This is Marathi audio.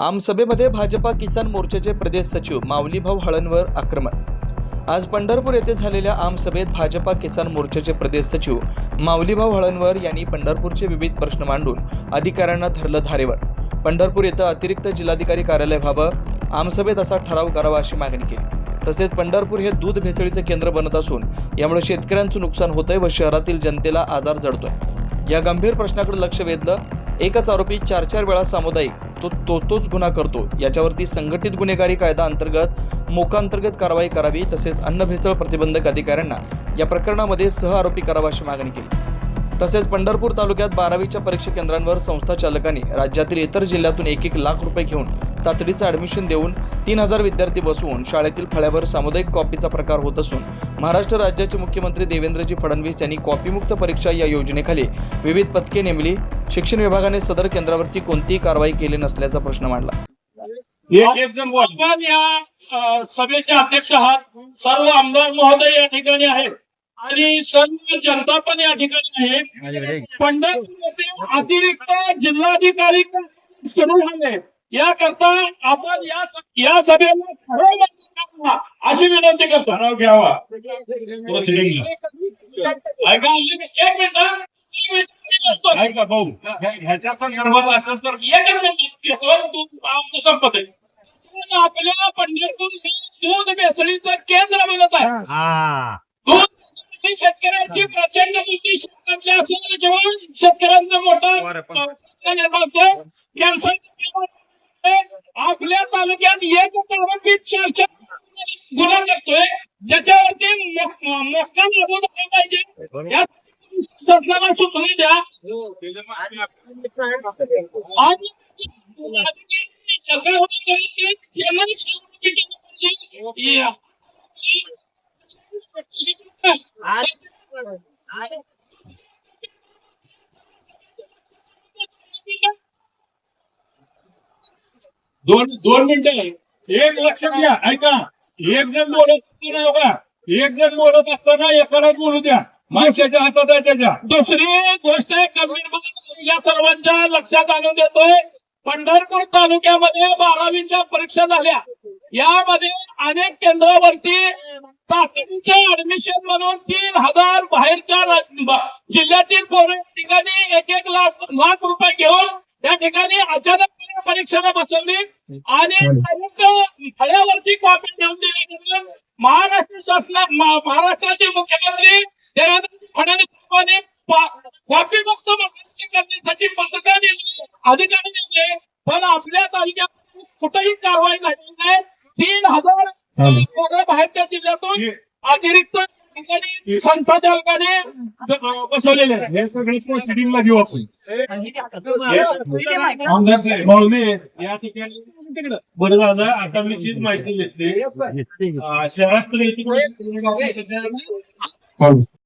आमसभेमध्ये भाजपा किसान मोर्चाचे प्रदेश सचिव माऊलीभाऊ हळणवर आक्रमण. आज पंढरपूर येथे झालेल्या आमसभेत भाजपा किसान मोर्चाचे प्रदेश सचिव माऊलीभाऊ हळणवर यांनी पंढरपूरचे विविध प्रश्न मांडून अधिकाऱ्यांना धरलं धारेवर. पंढरपूर येथे अतिरिक्त जिल्हाधिकारी कार्यालय व्हावं आमसभेत असा ठराव करावा अशी मागणी केली. तसेच पंढरपूर हे दूध भेसळीचं केंद्र बनत असून यामुळे शेतकऱ्यांचं नुकसान होतंय व शहरातील जनतेला आजार जडतोय या गंभीर प्रश्नाकडे लक्ष वेधलं एकच आरोपी चार चार वेळा सामुदायिक तो तो तोच गुन्हा करतो. याच्यावरती संघटित गुन्हेगारी कायदा अंतर्गत मोकांतर्गत कारवाई करावी तसेच अन्न भेसळ प्रतिबंधक अधिकाऱ्यांना या प्रकरणामध्ये सह आरोपी करावा अशी मागणी केली. तसेच पंढरपूर तालुक्यात बारावीच्या परीक्षा केंद्रांवर संस्था चालकांनी राज्यातील इतर जिल्ह्यातून एक एक लाख रुपये घेऊन तातडीचं ॲडमिशन देऊन तीन हजार विद्यार्थी बसवून शाळेतील फळ्यावर सामुदायिक कॉपीचा प्रकार होत असून महाराष्ट्र राज्याचे मुख्यमंत्री देवेंद्रजी फडणवीस यांनी कॉपीमुक्त परीक्षा या योजनेखाली विविध पथके नेमली. शिक्षण विभागाने सदर केंद्रावरती कोणतीही कारवाई केली नसल्याचा प्रश्न मांडला. या सभेचे अध्यक्ष आहात. सर्व आमदार महोदय या ठिकाणी आहेत. आणि सर्व जनता पण या ठिकाणी आहे. पंढरपूर येथे अतिरिक्त जिल्हाधिकारी सुरू झाले. याकरता आपण या या सभेला ठराव मान्य अशी विनंती करतो. ठराव घ्यावा. ऐका एक एक मिनिट. एक ऐका भाऊ. ह्याच्या संदर्भात असं तर एकच मिनिट संपत आपल्या पंढरपूर दूध भेसळीचं केंद्र बनत आहे. दूध शेतकऱ्यांची प्रचंड मोठी शहरातल्या असल्याने जेव्हा शेतकऱ्यांचा मोठा निर्माण होतो कॅन्सर आपल्या तालुक्यात एक आरोपी चार चार गुन्हा करतोय. ज्याच्यावरती मोक्का लागू झाला पाहिजे. या शासनाला सूचना द्या. आणि सरकार होतं केंद्र शासनाची या- दोन दोन मिनिटं. एक लक्ष द्या ऐका. एक जण बोलत असताना बघा. एक जण बोलत असताना एकालाच बोलू द्या. माणसाच्या हातात आहे त्याच्या दुसरी गोष्ट या सर्वांच्या लक्षात आणून देतोय. पंढरपूर तालुक्यामध्ये बारावीच्या परीक्षा झाल्या. यामध्ये अनेक केंद्रावरती तातडीचे ऍडमिशन म्हणून तीन हजार बाहेरच्या जिल्ह्यातील पोरे ठिकाणी एक एक लाख लाख रुपये घेऊन त्या ठिकाणी अचानक परीक्षेला बसवली आणि अमुक फळ्यावरती कॉपी देऊन दिली गेली. महाराष्ट्र शासना महाराष्ट्राचे मुख्यमंत्री देवेंद्र फडणवीस साहेबांनी कॉपी मुक्त महाराष्ट्र करण्यासाठी पथकं नेमली अधिकारी नेमले पण आपल्या तालुक्यात कुठेही कारवाई झाली नाही. तीन हजार पोरं बाहेरच्या जिल्ह्यातून अतिरिक्त ब- बसवलेले. हे सगळे प्रोसिडिंगला घेऊ आपण. या ठिकाणी बरं झालं आता मी तीच माहिती घेतली शहरात